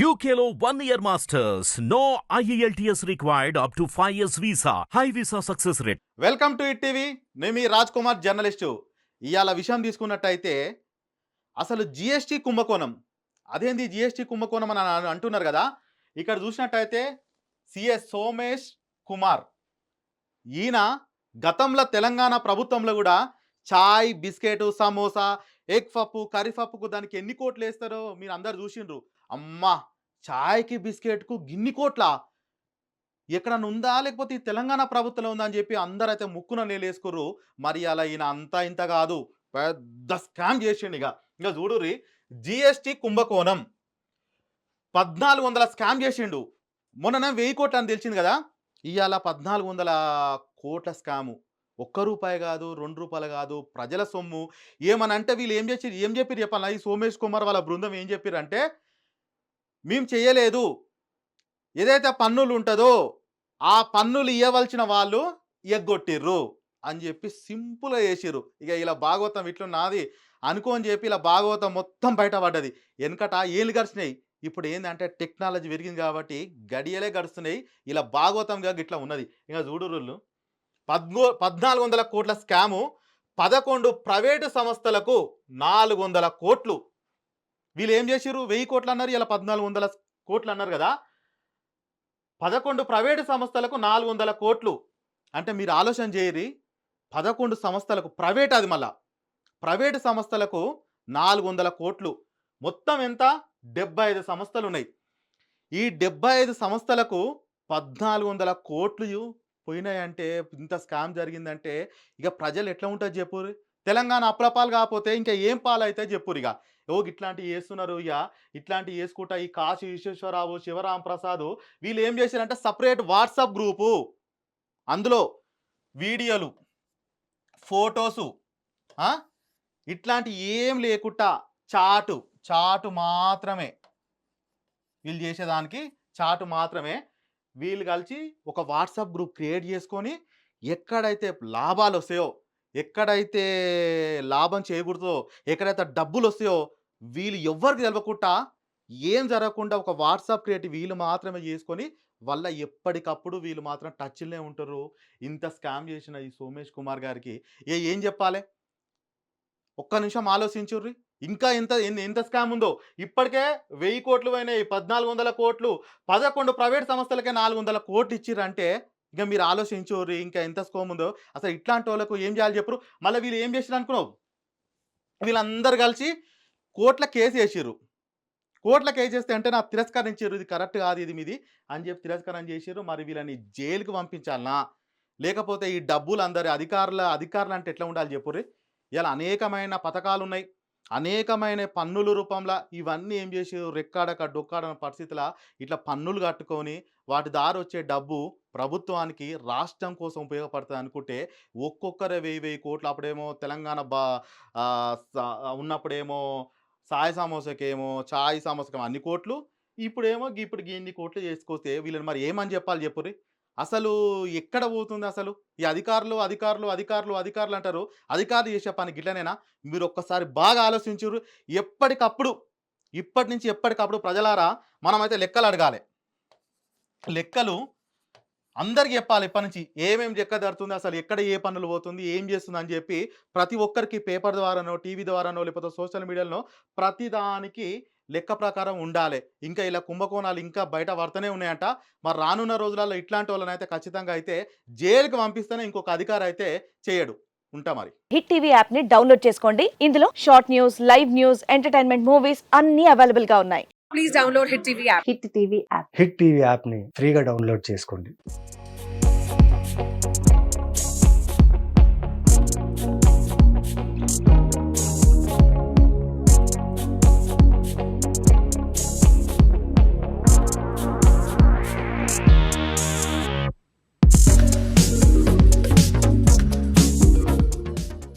యూకేలో one year masters no E IELTS required up to 5 years visa. High visa success rate. Welcome to Hit TV నేను మీ Raj Kumar journalist. ఇవాళ విషయం తీసుకున్నట్టయితే అసలు జిఎస్టీ కుంభకోణం. అదేంది జిఎస్టీ కుంభకోణం అని అంటున్నారు కదా? ఇక్కడ చూసినట్టయితే సిఎస్ సోమేష్ కుమార్. ఈయన గతంలో తెలంగాణ ప్రభుత్వంలో కూడా చాయ్ బిస్కెట్ సమోసా ఎగ్ పప్పు కర్రీ పప్పుకు దానికి ఎన్ని కోట్లు వేస్తారో మీరు అందరు చూసిండ్రు. అమ్మా! చాయ్కి బిస్కెట్కు గిన్ని కోట్ల? ఎక్కడన్నా ఉందా? లేకపోతే ఈ తెలంగాణ ప్రభుత్వంలో ఉందా అని చెప్పి అందరైతే ముక్కున నేలేసుకుర్రు మరి అలా ఈయన అంతా ఇంత కాదు. పెద్ద స్కామ్ చేసిండు ఇక. ఇంకా చూడుర్రి జిఎస్టి కుంభకోణం. పద్నాలుగు వందల స్కామ్ చేసిండు. మొన్న వెయ్యి కోట్లు అని తెలిసింది కదా? ఇవాళ పద్నాలుగు వందల కోట్ల స్కాము. ఒక్క రూపాయి కాదు రెండు రూపాయలు కాదు ప్రజల సొమ్ము. ఏమనంటే వీళ్ళు ఏం చేసి ఏం చెప్పారు చెప్పాలా? ఈ సోమేష్ కుమార్ వాళ్ళ బృందం ఏం చెప్పారు అంటే మేము చేయలేదు. ఏదైతే పన్నులు ఉంటుందో ఆ పన్నులు ఇవ్వవలసిన వాళ్ళు ఎగ్గొట్టిర్రు అని చెప్పి సింపుల్గా చేసిర్రు. ఇక ఇలా భాగవతం ఇట్లా నాది అనుకోని చెప్పి ఇలా భాగవతం మొత్తం బయటపడ్డది వెనకట ఏళ్ళు గడిచినాయి. ఇప్పుడు ఏంటంటే టెక్నాలజీ పెరిగింది కాబట్టి గడియలే గడుస్తున్నాయి. ఇలా భాగవతంగా ఇట్లా ఉన్నది. ఇంకా చూడు పద్మూ పద్నాలుగు వందల కోట్ల స్కాము పదకొండు ప్రైవేటు సంస్థలకు నాలుగు వందల కోట్లు. వీళ్ళు ఏం చేసిర్రు? వెయ్యి కోట్లు అన్నారు ఇలా పద్నాలుగు వందల కోట్లు అన్నారు కదా. పదకొండు ప్రైవేటు సంస్థలకు నాలుగు వందల కోట్లు. అంటే మీరు ఆలోచన చేయరి పదకొండు సంస్థలకు ప్రైవేట్ అది మళ్ళా. ప్రైవేటు సంస్థలకు నాలుగు వందల కోట్లు. మొత్తం ఎంత? డెబ్బై ఐదు సంస్థలు ఉన్నాయి ఈ డెబ్బై ఐదు సంస్థలకు పద్నాలుగు వందల కోట్లు పోయినాయంటే ఇంత స్కామ్ జరిగిందంటే ఇక ప్రజలు ఎట్లా ఉంటుంది చెప్పురు తెలంగాణ అప్రపాలు కాకపోతే ఇంకా ఏం పాలైతే చెప్పురు ఇక. ఓ ఇట్లాంటివి చేస్తున్నారు ఇక. ఇట్లాంటివి చేసుకుంటా ఈ కాశీ విశ్వేశ్వరరావు శివరాం ప్రసాద్ వీళ్ళు ఏం చేశారంటే సపరేట్ వాట్సాప్ గ్రూపు. అందులో వీడియోలు ఫోటోసు ఇట్లాంటి ఏం లేకుండా చాటు చాటు మాత్రమే. వీళ్ళు చేసేదానికి చాటు మాత్రమే. వీళ్ళు కలిసి ఒక వాట్సాప్ గ్రూప్ క్రియేట్ చేసుకొని ఎక్కడైతే లాభాలు వస్తాయో ఎక్కడైతే లాభం చేయకూడదో ఎక్కడైతే డబ్బులు వస్తాయో వీళ్ళు ఎవ్వరికి తెలవకుండా ఏం జరగకుండా ఒక వాట్సాప్ క్రియేట్ వీళ్ళు మాత్రమే చేసుకొని వల్ల ఎప్పటికప్పుడు వీళ్ళు మాత్రం టచ్లోనే ఉంటారు. ఇంత స్కామ్ చేసిన ఈ సోమేష్ కుమార్ గారికి. ఏ ఏం చెప్పాలి? ఒక్క నిమిషం ఆలోచించుర్రి. ఇంకా ఎంత ఎంత స్కామ్ ఉందో. ఇప్పటికే వెయ్యి కోట్లు పోయినాయి పద్నాలుగు వందల కోట్లు. పదకొండు ప్రైవేట్ సంస్థలకే నాలుగు వందల కోట్లు ఇచ్చిర్రంటే ఇక మీరు ఆలోచించుర్రి ఇంకా ఎంత స్కోమ్ ఉందో. అసలు ఇట్లాంటి వాళ్ళకు ఏం చేయాలి చెప్పరు? మళ్ళీ వీళ్ళు ఏం చేసిరు అనుకున్నావు? వీళ్ళందరూ కలిసి కోట్ల కేసు వేసిర్రు. కోట్ల కేసు వేస్తే అంటే నాకు తిరస్కరించారు ఇది కరెక్ట్ కాదు ఇది మీది అని చెప్పి తిరస్కారం చేసిర్రు. మరి వీళ్ళని జైలుకి పంపించాలనా? లేకపోతే ఈ డబ్బులు అందరి అధికారుల అధికారులు అంటే ఎట్లా ఉండాలి చెప్పుర్రి? ఇలా అనేకమైన పథకాలు ఉన్నాయి అనేకమైన పన్నుల రూపంలో ఇవన్నీ ఏం చేసి రెక్కాడక డొక్కాడన పరిస్థితిలో ఇట్లా పన్నులు కట్టుకొని వాటి దారి వచ్చే డబ్బు ప్రభుత్వానికి రాష్ట్రం కోసం ఉపయోగపడుతుంది అనుకుంటే ఒక్కొక్కరే వెయ్యి వెయ్యి కోట్లు అప్పుడేమో తెలంగాణ బా ఉన్నప్పుడేమో సాయ సమోసాకేమో చాయ్ సమోసాకేమో అన్ని కోట్లు. ఇప్పుడేమో ఇప్పుడు ఇన్ని కోట్లు చేసుకొస్తే వీళ్ళని మరి ఏమని చెప్పాలి చెప్పుర్రీ? అసలు ఎక్కడ పోతుంది అసలు? ఈ అధికారులు అధికారులు అధికారులు అధికారులు అంటారు. అధికారులు చేసే పని గిట్లనేనా? మీరు ఒక్కసారి బాగా ఆలోచించురు ఎప్పటికప్పుడు ఇప్పటి నుంచి ఎప్పటికప్పుడు ప్రజలారా మనమైతే లెక్కలు అడగాలి. లెక్కలు అందరికి చెప్పాలి ఇప్పటి నుంచి. ఏమేమి చెక్క జరుగుతుంది అసలు? ఎక్కడ ఏ పనులు పోతుంది? ఏం చేస్తుంది అని చెప్పి ప్రతి ఒక్కరికి పేపర్ ద్వారానో టీవీ ద్వారానో లేకపోతే సోషల్ మీడియాలో ప్రతి దానికి లెక్క ప్రకారం ఉండాలి. ఇంకా ఇలా కుంభకోణాలు ఇంకా బయట పడుతూనే ఉన్నాయంట. మరి రానున్న రోజులలో ఇట్లాంటి వాళ్ళని అయితే ఖచ్చితంగా అయితే జైలుకి పంపిస్తేనే ఇంకొక అధికారి అయితే చేయడు. ఉంటా మరి. హిట్ టీవీ యాప్ని డౌన్లోడ్ చేసుకోండి. ఇందులో short news live news entertainment movies అన్ని అవైలబుల్గా ఉన్నాయి. please download Hit TV app. Hit TV app. Hit TV యాప్ని ఫ్రీగా డౌన్లోడ్ చేసుకోండి.